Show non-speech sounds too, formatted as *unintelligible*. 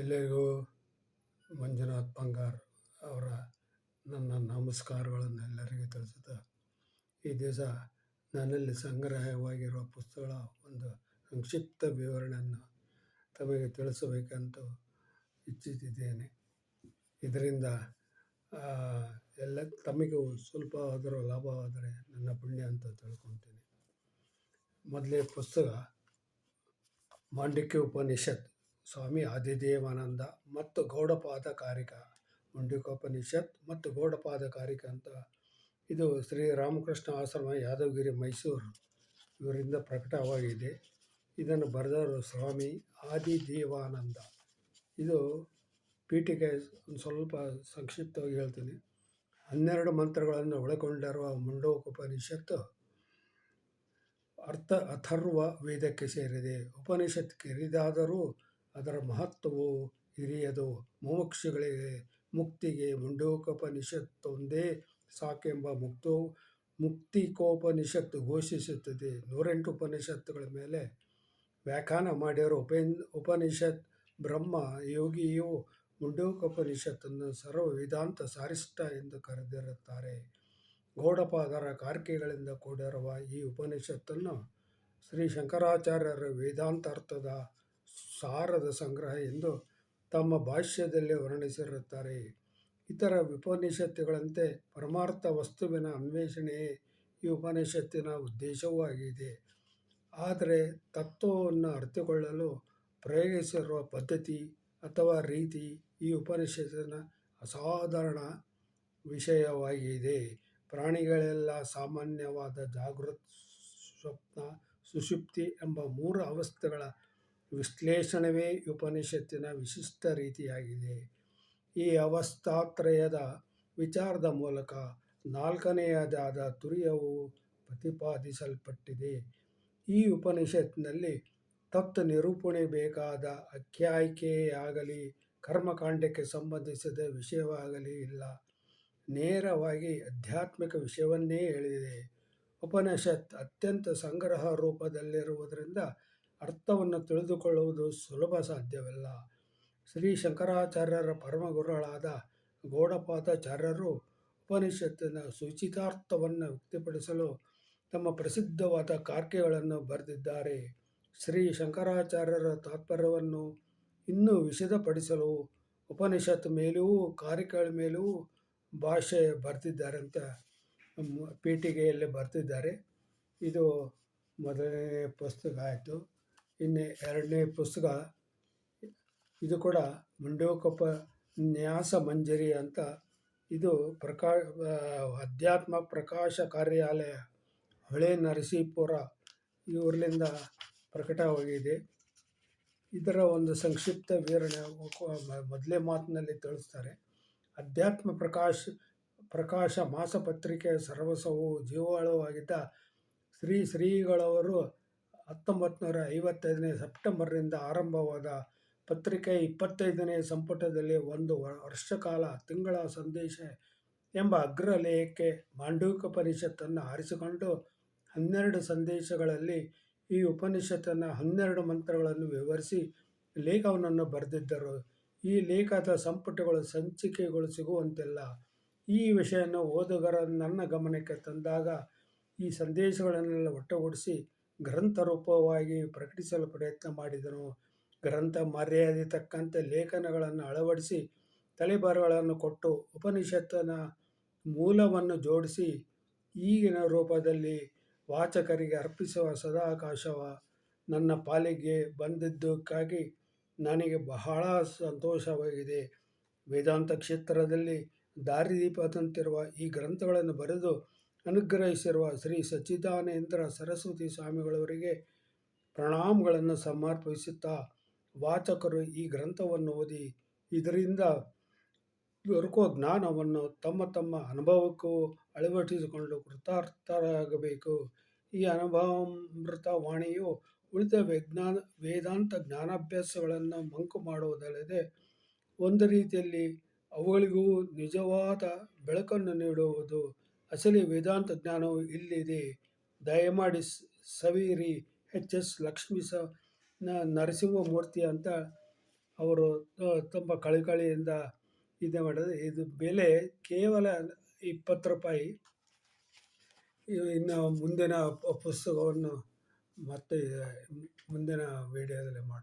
ಎಲ್ಲರಿಗೂ ಮಂಜುನಾಥ್ ಬಂಗಾರ್ ಅವರ ನನ್ನ ನಮಸ್ಕಾರಗಳನ್ನು ಎಲ್ಲರಿಗೂ ತಿಳಿಸುತ್ತಾ, ಈ ದಿವಸ ನನ್ನಲ್ಲಿ ಸಂಗ್ರಹವಾಗಿರುವ ಪುಸ್ತಕಗಳ ಒಂದು ಸಂಕ್ಷಿಪ್ತ ವಿವರಣೆಯನ್ನು ತಮಗೆ ತಿಳಿಸಬೇಕಂತ ಇಚ್ಛಿಸಿದ್ದೇನೆ ಇದರಿಂದ ಎಲ್ಲ, ತಮಗೂ ಸ್ವಲ್ಪ ಆದರೂ ಲಾಭವಾದರೆ ನನ್ನ ಪುಣ್ಯ ಅಂತ ತಿಳ್ಕೊತೀನಿ ಮೊದಲೇ ಪುಸ್ತಕ, ಮಾಂಡಿಕ್ಯ ಉಪನಿಷತ್ ಸ್ವಾಮಿ ಆದಿದೇವಾನಂದ ಮತ್ತು ಗೌಡಪಾದ ಕಾರಿಕ ಮುಂಡಿಕೋಪನಿಷತ್ ಮತ್ತು ಗೌಡಪಾದ ಕಾರಿಕ ಅಂತ ಇದು ಶ್ರೀ ರಾಮಕೃಷ್ಣ ಆಶ್ರಮ, ಯಾದವಗಿರಿ, ಮೈಸೂರು. ಇವರಿಂದ ಪ್ರಕಟವಾಗಿದೆ. ಇದನ್ನು ಬರೆದವರು ಸ್ವಾಮಿ ಆದಿದೇವಾನಂದ. ಇದು ಪೀಠಿಕೆ ಒಂದು ಸ್ವಲ್ಪ ಸಂಕ್ಷಿಪ್ತವಾಗಿ ಹೇಳ್ತೀನಿ. ಹನ್ನೆರಡು ಮಂತ್ರಗಳನ್ನು ಒಳಗೊಂಡಿರುವ ಮುಂಡೋಪನಿಷತ್ತು ಅರ್ಥ ಅಥರ್ವ ವೇದಕ್ಕೆ ಸೇರಿದೆ. ಉಪನಿಷತ್ ಕಿರಿದಾದರೂ ಅದರ ಮಹತ್ವವು ಹಿರಿಯದು. ಮುಮುಕ್ಷುಗಳಿಗೆ ಮುಕ್ತಿಗೆ ಮುಂಡೋಕೋಪನಿಷತ್ತೊಂದೇ ಸಾಕೆಂಬ ಮುಕ್ತೋ, ಮುಕ್ತಿಕೋಪನಿಷತ್ತು ಘೋಷಿಸುತ್ತದೆ. ನೂರೆಂಟು ಉಪನಿಷತ್ತುಗಳ ಮೇಲೆ ವ್ಯಾಖ್ಯಾನ ಮಾಡಿರೋ ಉಪೇನ್, ಉಪನಿಷತ್, ಬ್ರಹ್ಮ, ಯೋಗಿಯು ಮುಂಡೋಕೋಪನಿಷತ್ತನ್ನು ಸರ್ವ ವೇದಾಂತ ಸಾರಿಷ್ಟ ಎಂದು ಕರೆದಿರುತ್ತಾರೆ. ಗೌಡಪಾದರ ಕಾರ್ಕೆಗಳಿಂದ ಕೂಡಿರುವ ಈ ಉಪನಿಷತ್ತನ್ನು ಶ್ರೀ ಶಂಕರಾಚಾರ್ಯರ ವೇದಾಂತಾರ್ಥದ ಸಾರದ ಸಂಗ್ರಹ ಎಂದು ತಮ್ಮ ಭಾಷ್ಯದಲ್ಲಿ ವರ್ಣಿಸಿರುತ್ತಾರೆ. ಇತರ ಉಪನಿಷತ್ತುಗಳಂತೆ ಪರಮಾರ್ಥ ವಸ್ತುವಿನ ಅನ್ವೇಷಣೆಯೇ ಈ ಉಪನಿಷತ್ತಿನ ಉದ್ದೇಶವೂ ಆಗಿದೆ. ಆದರೆ ತತ್ವವನ್ನು ಅರ್ಥಕೊಳ್ಳಲು ಪ್ರಯೋಗಿಸಿರುವ ಪದ್ಧತಿ ಅಥವಾ ರೀತಿ ಈ ಉಪನಿಷತ್ತಿನ ಅಸಾಧಾರಣ ವಿಷಯವಾಗಿದೆ. ಪ್ರಾಣಿಗಳೆಲ್ಲ ಸಾಮಾನ್ಯವಾದ ಜಾಗೃತ್, ಸ್ವಪ್ನ, ಸುಷುಪ್ತಿ ಎಂಬ ಮೂರು ಅವಸ್ಥೆಗಳ ವಿಶ್ಲೇಷಣವೇ ಉಪನಿಷತ್ತಿನ ವಿಶಿಷ್ಟ ರೀತಿಯಾಗಿದೆ. ಈ ಅವಸ್ಥಾತ್ರಯದ ವಿಚಾರದ ಮೂಲಕ ನಾಲ್ಕನೆಯದಾದ ತುರಿಯವು ಪ್ರತಿಪಾದಿಸಲ್ಪಟ್ಟಿದೆ. ಈ ಉಪನಿಷತ್ತಿನಲ್ಲಿ ತತ್ವ ನಿರೂಪಣೆ ಬೇಕಾದ ಆಖ್ಯಾಯಿಕೆಯಾಗಲಿ, ಕರ್ಮಕಾಂಡಕ್ಕೆ ಸಂಬಂಧಿಸಿದ ವಿಷಯವಾಗಲಿ ಇಲ್ಲ. ನೇರವಾಗಿ ಆಧ್ಯಾತ್ಮಿಕ ವಿಷಯವನ್ನೇ ಹೇಳಿದೆ. ಉಪನಿಷತ್ ಅತ್ಯಂತ ಸಂಗ್ರಹ ರೂಪದಲ್ಲಿರುವುದರಿಂದ ಅರ್ಥವನ್ನು ತಿಳಿದುಕೊಳ್ಳುವುದು ಸುಲಭ ಸಾಧ್ಯವಿಲ್ಲ. ಶ್ರೀ ಶಂಕರಾಚಾರ್ಯರ ಪರಮಗುರುಗಳಾದ ಗೌಡಪಾದಾಚಾರ್ಯರು ಉಪನಿಷತ್ತಿನ ಸೂಚಿತಾರ್ಥವನ್ನು ವ್ಯಕ್ತಪಡಿಸಲು ತಮ್ಮ ಪ್ರಸಿದ್ಧವಾದ ಕಾರ್ಕೆಗಳನ್ನು ಬರೆದಿದ್ದಾರೆ. ಶ್ರೀ ಶಂಕರಾಚಾರ್ಯರ ತಾತ್ಪರ್ಯವನ್ನು ಇನ್ನೂ ವಿಶದಪಡಿಸಲು ಉಪನಿಷತ್ ಮೇಲೂ ಕಾರಿಕೆಗಳ ಮೇಲೂ ಭಾಷೆ ಬರೆದಿದ್ದಾರೆ ಅಂತ ಪೀಠಿಗೆಯಲ್ಲಿ ಬರೆದಿದ್ದಾರೆ. ಇದು ಮೊದಲನೇ ಪುಸ್ತಕ ಆಯಿತು. ಇನ್ನು ಎರಡನೇ ಪುಸ್ತಕ. ಇದು ಕೂಡ ಮಂಡೋಕಪ್ಪ ನ್ಯಾಸ ಮಂಜರಿ ಅಂತ. ಇದು ಪ್ರಕಾಶ ಅಧ್ಯಾತ್ಮ ಪ್ರಕಾಶ ಕಾರ್ಯಾಲಯ, ಹಳೆ ನರಸೀಪುರ ಇವರಿಂದ ಪ್ರಕಟವಾಗಿದೆ. ಇದರ ಒಂದು ಸಂಕ್ಷಿಪ್ತ ವಿವರಣೆ *unintelligible* ಮೊದಲೇ ಮಾತಿನಲ್ಲಿ ತಿಳಿಸ್ತಾರೆ. ಅಧ್ಯಾತ್ಮ ಪ್ರಕಾಶ ಪ್ರಕಾಶ ಮಾಸಪತ್ರಿಕೆ ಸರ್ವಸವು ಜೀವಾಳವಾಗಿದ್ದ ಶ್ರೀ ಶ್ರೀಗಳವರು ಹತ್ತೊಂಬತ್ತು ನೂರ ಐವತ್ತೈದನೇ ಸೆಪ್ಟೆಂಬರ್ನಿಂದ ಆರಂಭವಾದ ಪತ್ರಿಕೆ ಇಪ್ಪತ್ತೈದನೇ ಸಂಪುಟದಲ್ಲಿ ಒಂದು ವರ್ಷಕಾಲ ತಿಂಗಳ ಸಂದೇಶ ಎಂಬ ಅಗ್ರಲೇಯಕ್ಕೆ ಮಾಂಡೂಕ ಪರಿಷತ್ತನ್ನು ಆರಿಸಿಕೊಂಡು ಹನ್ನೆರಡು ಸಂದೇಶಗಳಲ್ಲಿ ಈ ಉಪನಿಷತ್ತನ್ನು ಹನ್ನೆರಡು ಮಂತ್ರಗಳನ್ನು ವಿವರಿಸಿ ಲೇಖವನ್ನು ಬರೆದಿದ್ದರು. ಈ ಲೇಖದ ಸಂಪುಟಗಳು ಸಂಚಿಕೆಗಳು ಸಿಗುವಂತಿಲ್ಲ. ಈ ವಿಷಯವನ್ನು ಓದುಗರ ನನ್ನ ಗಮನಕ್ಕೆ ತಂದಾಗ ಈ ಸಂದೇಶಗಳನ್ನೆಲ್ಲ ಒಟ್ಟುಗೂಡಿಸಿ ಗ್ರಂಥ ರೂಪವಾಗಿ ಪ್ರಕಟಿಸಲು ಪ್ರಯತ್ನ ಮಾಡಿದನು. ಗ್ರಂಥ ಮರ್ಯಾದೆ ತಕ್ಕಂತೆ ಲೇಖನಗಳನ್ನು ಅಳವಡಿಸಿ ತಲೆಬರಹಗಳನ್ನು ಕೊಟ್ಟು ಉಪನಿಷತ್ತನ ಮೂಲವನ್ನು ಜೋಡಿಸಿ ಈಗಿನ ರೂಪದಲ್ಲಿ ವಾಚಕರಿಗೆ ಅರ್ಪಿಸುವ ಸದಾಕಾಶವ ನನ್ನ ಪಾಲಿಗೆ ಬಂದಿದ್ದಕ್ಕಾಗಿ ನನಗೆ ಬಹಳ ಸಂತೋಷವಾಗಿದೆ. ವೇದಾಂತ ಕ್ಷೇತ್ರದಲ್ಲಿ ದಾರಿದೀಪದಂತಿರುವ ಈ ಗ್ರಂಥಗಳನ್ನು ಬರೆದು ಅನುಗ್ರಹಿಸಿರುವ ಶ್ರೀ ಸಚ್ಚಿದಾನೇಂದ್ರ ಸರಸ್ವತಿ ಸ್ವಾಮಿಗಳವರಿಗೆ ಪ್ರಣಾಮಗಳನ್ನು ಸಮರ್ಪಿಸುತ್ತಾ ವಾಚಕರು ಈ ಗ್ರಂಥವನ್ನು ಓದಿ ಇದರಿಂದ ದೊರಕುವ ಜ್ಞಾನವನ್ನು ತಮ್ಮ ತಮ್ಮ ಅನುಭವಕ್ಕೂ ಅಳವಡಿಸಿಕೊಂಡು ಕೃತಾರ್ಥರಾಗಬೇಕು. ಈ ಅನುಭವಾಮೃತ ವಾಣಿಯು ಉಳಿದ ವಿಜ್ಞಾನ ವೇದಾಂತ ಜ್ಞಾನಾಭ್ಯಾಸಗಳನ್ನು ಮಂಕು ಮಾಡುವುದಲ್ಲದೆ ಒಂದು ರೀತಿಯಲ್ಲಿ ಅವುಗಳಿಗೂ ನಿಜವಾದ ಬೆಳಕನ್ನು ನೀಡುವುದು. ಅಸಲಿ ವೇದಾಂತ ಜ್ಞಾನವು ಇಲ್ಲಿದೆ. ದಯಮಾಡಿ ಸವಿರಿ ಎಚ್. ಎಸ್. ಲಕ್ಷ್ಮೀ ಸ ನರಸಿಂಹಮೂರ್ತಿ ಅಂತ ಅವರು ತುಂಬ ಕಳಕಳಿಯಿಂದ ಇದು ಮಾಡಿದ್ರು. ಇದು ಬೆಲೆ ಕೇವಲ ಇಪ್ಪತ್ತು ರೂಪಾಯಿ. ಇನ್ನು ಮುಂದಿನ ಪುಸ್ತಕವನ್ನು ಮತ್ತೆ ಮುಂದಿನ ವೀಡಿಯೋದಲ್ಲಿ ಮಾಡೋಣ.